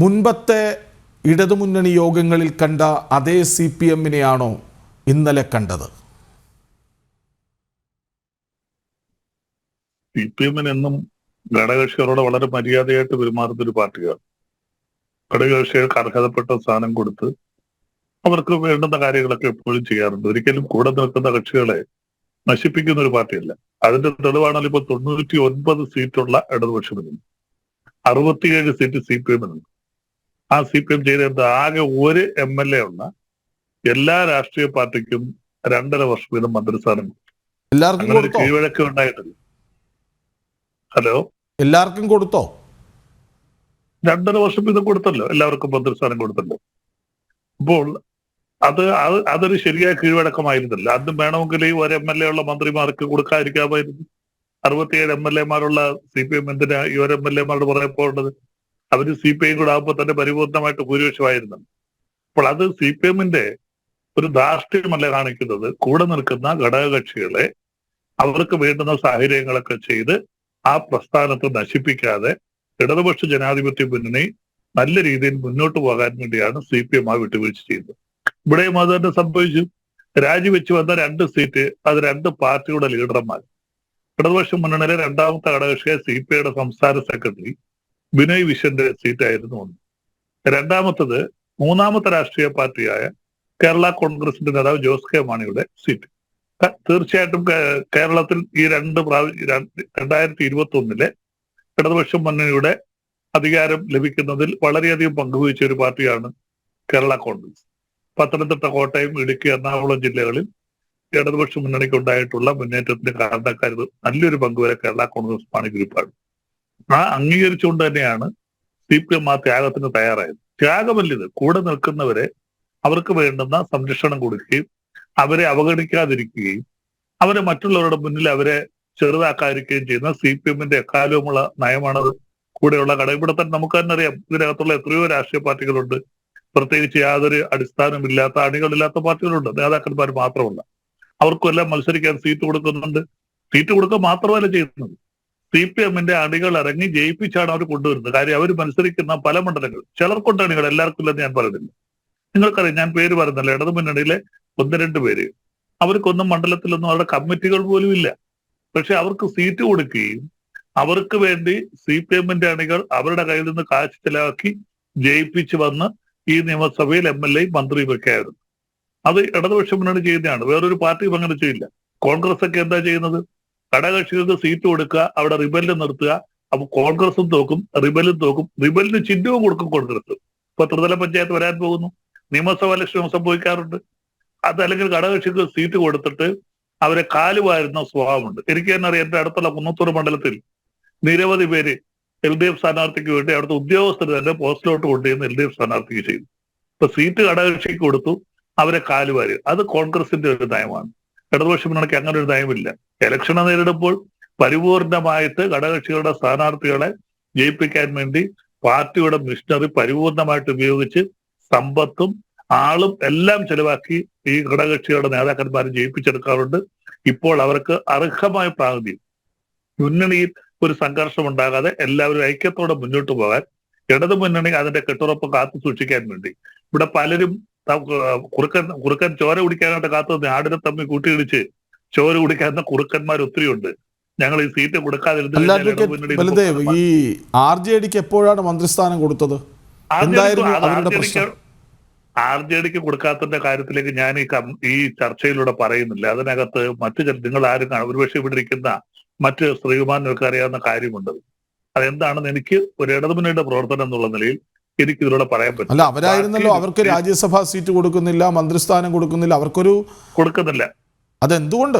മുൻപത്തെ ഇടതുമുന്നണി യോഗങ്ങളിൽ കണ്ട അതേ സി പി എമ്മിനെയാണോ ഇന്നലെ കണ്ടത്? സി പി എമ്മിന് എന്നും ഘടകകക്ഷികളോട് വളരെ മര്യാദയായിട്ട് പെരുമാറുന്ന ഒരു പാർട്ടിയാണ്. ഘടകകക്ഷികൾക്ക് അർഹതപ്പെട്ട സ്ഥാനം കൊടുത്ത് അവർക്ക് വേണ്ടുന്ന കാര്യങ്ങളൊക്കെ എപ്പോഴും ചെയ്യാറുണ്ട്. ഒരിക്കലും കൂടെ നിൽക്കുന്ന കക്ഷികളെ നശിപ്പിക്കുന്ന ഒരു പാർട്ടിയല്ല. അതിന്റെ തെളിവാണല്ലോ ഇപ്പൊ തൊണ്ണൂറ്റി ഒൻപത് സീറ്റുള്ള ഇടതുപക്ഷത്തിനുണ്ട് അറുപത്തിയേഴ് സീറ്റ് സി പി എമ്മിനുണ്ട്. ആ സി പി എം ചെയ്ത ആകെ ഒരു എം എൽ എ ഉള്ള എല്ലാ രാഷ്ട്രീയ പാർട്ടിക്കും രണ്ടര വർഷം വീതം മന്ത്രിസ്ഥാനം എല്ലാവർക്കും അങ്ങനെ ഒരു കീഴ്വഴക്കം ഉണ്ടായിട്ടില്ല. ഹലോ? എല്ലാവർക്കും കൊടുത്തോ? രണ്ടര വർഷം വീതം കൊടുത്തല്ലോ. എല്ലാവർക്കും മന്ത്രിസ്ഥാനം കൊടുത്തല്ലോ. അപ്പോൾ അത് അത് അതൊരു ശരിയായ കീഴ്വഴക്കമായിരുന്നില്ല. അത് വേണമെങ്കിൽ ഈ ഒരു എം എൽ എ ഉള്ള മന്ത്രിമാർക്ക് കൊടുക്കാതിരിക്കാമായിരുന്നു. അറുപത്തിയേഴ് എം എൽ എമാരുള്ള സി പി എം എന്തിനാ ഈ ഒരു എം എൽ എമാരുടെ പുറകെ പോകേണ്ടത്? അവർ സി പി ഐ കൂടെ ആകുമ്പോൾ തന്നെ പരിപൂർണമായിട്ട് ഭൂരിപക്ഷമായിരുന്നു. അപ്പോൾ അത് സി പി എമ്മിന്റെ ഒരു ധാർഷ്ട്യമല്ല കാണിക്കുന്നത്? കൂടെ നിൽക്കുന്ന ഘടകകക്ഷികളെ അവർക്ക് വേണ്ടുന്ന സാഹചര്യങ്ങളൊക്കെ ചെയ്ത് ആ പ്രസ്ഥാനത്തെ നശിപ്പിക്കാതെ ഇടതുപക്ഷ ജനാധിപത്യ മുന്നണി നല്ല രീതിയിൽ മുന്നോട്ട് പോകാൻ വേണ്ടിയാണ് സി പി എം ആ വിട്ടുവീഴ്ച ചെയ്യുന്നത്. ഇവിടെയും അത് തന്നെ സംഭവിച്ചു. രാജിവെച്ച് വന്ന രണ്ട് സീറ്റ് അത് രണ്ട് പാർട്ടിയുടെ ലീഡർമാർ. ഇടതുപക്ഷ മുന്നണിയിലെ രണ്ടാമത്തെ ഘടകകക്ഷിയെ സി പി ഐയുടെ സംസ്ഥാന സെക്രട്ടറി ബിനോയ് വിശ്വന്റെ സീറ്റായിരുന്നു ഒന്ന്. രണ്ടാമത്തത് മൂന്നാമത്തെ രാഷ്ട്രീയ പാർട്ടിയായ കേരള കോൺഗ്രസിന്റെ നേതാവ് ജോസ് കെ മാണിയുടെ സീറ്റ്. തീർച്ചയായിട്ടും കേരളത്തിൽ ഈ രണ്ട് പ്രാവശ്യം രണ്ടായിരത്തി ഇരുപത്തി ഒന്നിലെ ഇടതുപക്ഷ മുന്നണിയുടെ അധികാരം ലഭിക്കുന്നതിൽ വളരെയധികം പങ്കുവഹിച്ച ഒരു പാർട്ടിയാണ് കേരള കോൺഗ്രസ്. പത്തനംതിട്ട കോട്ടയം ഇടുക്കി എറണാകുളം ജില്ലകളിൽ ഇടതുപക്ഷ മുന്നണിക്ക് ഉണ്ടായിട്ടുള്ള മുന്നേറ്റത്തിന്റെ കാരണക്കാരിൽ നല്ലൊരു പങ്കുവരെ കേരള കോൺഗ്രസ് പാണി ഗ്രൂപ്പാണ് ആ അംഗീകരിച്ചുകൊണ്ട് തന്നെയാണ് സി പി എം ആ ത്യാഗത്തിന് തയ്യാറായത്. ത്യാഗമല്ലിത് കൂടെ നിൽക്കുന്നവരെ അവർക്ക് വേണ്ടുന്ന സംരക്ഷണം കൊടുക്കുകയും അവരെ അവഗണിക്കാതിരിക്കുകയും അവരെ മറ്റുള്ളവരുടെ മുന്നിൽ അവരെ ചെറുതാക്കാതിരിക്കുകയും ചെയ്യുന്ന സി പി എമ്മിന്റെ എക്കാലവുമുള്ള നയമാണത്. കൂടെയുള്ള ഘടകം ഇവിടെ തന്നെ നമുക്ക് തന്നെ അറിയാം ഇതിനകത്തുള്ള എത്രയോ രാഷ്ട്രീയ പാർട്ടികളുണ്ട്. പ്രത്യേകിച്ച് യാതൊരു അടിസ്ഥാനമില്ലാത്ത അണികളില്ലാത്ത പാർട്ടികളുണ്ട്. നേതാക്കന്മാർ മാത്രമല്ല. അവർക്കെല്ലാം മത്സരിക്കാൻ സീറ്റ് കൊടുക്കുന്നുണ്ട്. സീറ്റ് കൊടുക്കുക മാത്രമല്ല ചെയ്യുന്നത്. സി പി എമ്മിന്റെ അണികൾ ഇറങ്ങി ജയിപ്പിച്ചാണ് അവർ കൊണ്ടുവരുന്നത്. കാര്യം അവർ മത്സരിക്കുന്ന പല മണ്ഡലങ്ങൾ ചിലർക്കുണ്ട് അണികൾ എല്ലാവർക്കും ഇല്ലെന്ന് ഞാൻ പറയുന്നില്ല നിങ്ങൾക്കറിയാം ഞാൻ പേര് പറയുന്നില്ല ഇടതു മുന്നണിയിലെ ഒന്ന് രണ്ട് പേര്. അവർക്കൊന്നും മണ്ഡലത്തിലൊന്നും അവരുടെ കമ്മിറ്റികൾ പോലും ഇല്ല. പക്ഷെ അവർക്ക് സീറ്റ് കൊടുക്കുകയും അവർക്ക് വേണ്ടി സി പി എമ്മിന്റെ അണികൾ അവരുടെ കയ്യിൽ നിന്ന് കാശ് ചെലവാക്കി ജയിപ്പിച്ച് വന്ന് ഈ നിയമസഭയിൽ എം എൽ എയും മന്ത്രിയും ഒക്കെ ആയിരുന്നു. അത് ഇടതുപക്ഷ മുന്നണി ചെയ്യുന്നതാണ്. വേറൊരു പാർട്ടിയും അങ്ങനെ ചെയ്യില്ല. കോൺഗ്രസ് ഒക്കെ എന്താ ചെയ്യുന്നത്? ഘടകകക്ഷികൾക്ക് സീറ്റ് കൊടുക്കുക അവിടെ റിബലിന് നിർത്തുക അപ്പൊ കോൺഗ്രസും തോക്കും റിബലും തോക്കും. റിബലിന് ചിഹ്നവും കൊടുക്കും കോൺഗ്രസ്. ഇപ്പൊ ത്രിതല പഞ്ചായത്ത് വരാൻ പോകുന്നു. നിയമസഭാ ഇലക്ഷനും സംഭവിക്കാറുണ്ട് അതല്ലെങ്കിൽ ഘടകകക്ഷിക്ക് സീറ്റ് കൊടുത്തിട്ട് അവരെ കാലുവാരുന്ന സ്വഭാവമുണ്ട്. എനിക്ക് തന്നെ അറിയാം എന്റെ അടുത്തുള്ള കുന്നത്തൂർ മണ്ഡലത്തിൽ നിരവധി പേര് എൽ ഡി എഫ് സ്ഥാനാർത്ഥിക്ക് വേണ്ടി അവിടുത്തെ ഉദ്യോഗസ്ഥർ തന്നെ പോസ്റ്റിലോട്ട് കൊണ്ടുവന്ന് എൽ ഡി എഫ് സ്ഥാനാർത്ഥിക്ക് ചെയ്തു. ഇപ്പൊ സീറ്റ് ഘടകകക്ഷിക്ക് കൊടുത്തു അവരെ കാലുവാരി അത് കോൺഗ്രസിന്റെ ഒരു നയമാണ്. ഇടതുപക്ഷ മുന്നണിക്ക് അങ്ങനെ ഒരു നയമില്ല. ഇലക്ഷനെ നേരിടുമ്പോൾ പരിപൂർണമായിട്ട് ഘടകകക്ഷികളുടെ സ്ഥാനാർത്ഥികളെ ജയിപ്പിക്കാൻ വേണ്ടി പാർട്ടിയുടെ മിഷനറി പരിപൂർണമായിട്ട് ഉപയോഗിച്ച് സമ്പത്തും ആളും എല്ലാം ചെലവാക്കി ഈ ഘടകകക്ഷികളുടെ നേതാക്കന്മാരെ ജയിപ്പിച്ചെടുക്കാറുണ്ട്. ഇപ്പോൾ അവർക്ക് അർഹമായ പ്രാതിനിധ്യം. മുന്നണിയിൽ ഒരു സംഘർഷം ഉണ്ടാകാതെ എല്ലാവരും ഐക്യത്തോടെ മുന്നോട്ട് പോകാൻ ഇടതു മുന്നണി അതിന്റെ കെട്ടുറപ്പ് കാത്തു സൂക്ഷിക്കാൻ വേണ്ടി. ഇവിടെ പലരും കുറുക്കൻ കുറുക്കൻ ചോര കുടിക്കാനായിട്ട് കാത്തു ആടിനെ തമ്മിൽ കൂട്ടിയിടിച്ച് ചോര കുടിക്കാവുന്ന കുറുക്കന്മാർ ഒത്തിരി ഉണ്ട്. ഞങ്ങൾ ഈ സീറ്റ് കൊടുക്കാതിരുന്നത് ഈ ആർ ജെ ഡിക്ക് എപ്പോഴാണ് മന്ത്രിസ്ഥാനം കൊടുത്തത്? ആർ ജെ ഡിക്ക് കൊടുക്കാത്തതിന്റെ കാര്യത്തിലേക്ക് ഞാൻ ഈ ഈ ചർച്ചയിലൂടെ പറയുന്നില്ല. അതിനകത്ത് മറ്റു ചില നിങ്ങൾ ആരും ഒരുപക്ഷെ ഇവിടെ ഇരിക്കുന്ന മറ്റ് ശ്രീകുമാരനൊക്കെ അറിയാവുന്ന കാര്യമുണ്ട്. അതെന്താണെന്ന് എനിക്ക് ഒരു ഇടതുമുന്നണിയുടെ പ്രവർത്തനം എന്നുള്ള നിലയിൽ എനിക്ക് ഇതിലൂടെ പറയാൻ പറ്റും. അല്ല അവരായിരുന്നല്ലോ അവർക്ക് രാജ്യസഭാ സീറ്റ് കൊടുക്കുന്നില്ല മന്ത്രിസ്ഥാനം കൊടുക്കുന്നില്ല അവർക്കൊരു കൊടുക്കുന്നില്ല. അതെന്തുകൊണ്ട്?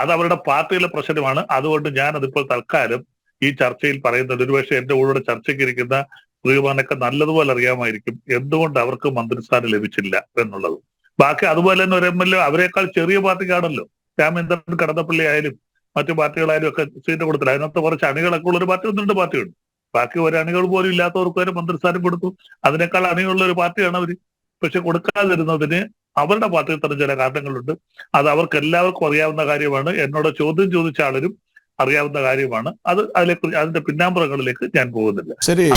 അത് അവരുടെ പാർട്ടിയിലെ പ്രശ്നമാണ്. അതുകൊണ്ട് ഞാൻ അതിപ്പോൾ തൽക്കാലം ഈ ചർച്ചയിൽ പറയുന്നത് ഒരുപക്ഷെ എന്റെ കൂടെ ചർച്ചയ്ക്ക് ഇരിക്കുന്ന ശ്രീകുമാരനൊക്കെ നല്ലതുപോലെ അറിയാമായിരിക്കും എന്തുകൊണ്ട് അവർക്ക് മന്ത്രിസ്ഥാനം ലഭിച്ചില്ല എന്നുള്ളത്. ബാക്കി അതുപോലെ തന്നെ ഒരു എം എൽ എ അവരെക്കാൾ ചെറിയ പാർട്ടിക്കാണല്ലോ. രാമേന്ദ്രൻ കടന്നപ്പള്ളി ആയാലും മറ്റു പാർട്ടികളായാലും ഒക്കെ സീറ്റ് കൊടുത്തില്ല. അതിനകത്ത് കുറച്ച് അണികളൊക്കെ ഉള്ള ഒരു പാർട്ടി ഒന്ന് രണ്ട് പാർട്ടിയുണ്ട്. ബാക്കി ഒരു അണികൾ പോലും ഇല്ലാത്തവർക്ക് വരെ മന്ത്രിസ്ഥാനം കൊടുത്തു. അതിനേക്കാൾ അണികളുള്ള ഒരു പാർട്ടിയാണ് അവർ. പക്ഷെ കൊടുക്കാതിരുന്നതിന് അവരുടെ പാർട്ടിയിൽ തന്നെ ചില കാരണങ്ങളുണ്ട്. അത് അവർക്ക് എല്ലാവർക്കും അറിയാവുന്ന കാര്യമാണ്. എന്നോട് ചോദ്യം ചോദിച്ച ആളിനും അറിയാവുന്ന കാര്യമാണ്. അത് അതിലെ അതിന്റെ പിന്നാമ്പുറങ്ങളിലേക്ക് ഞാൻ പോകുന്നില്ല. ശരി.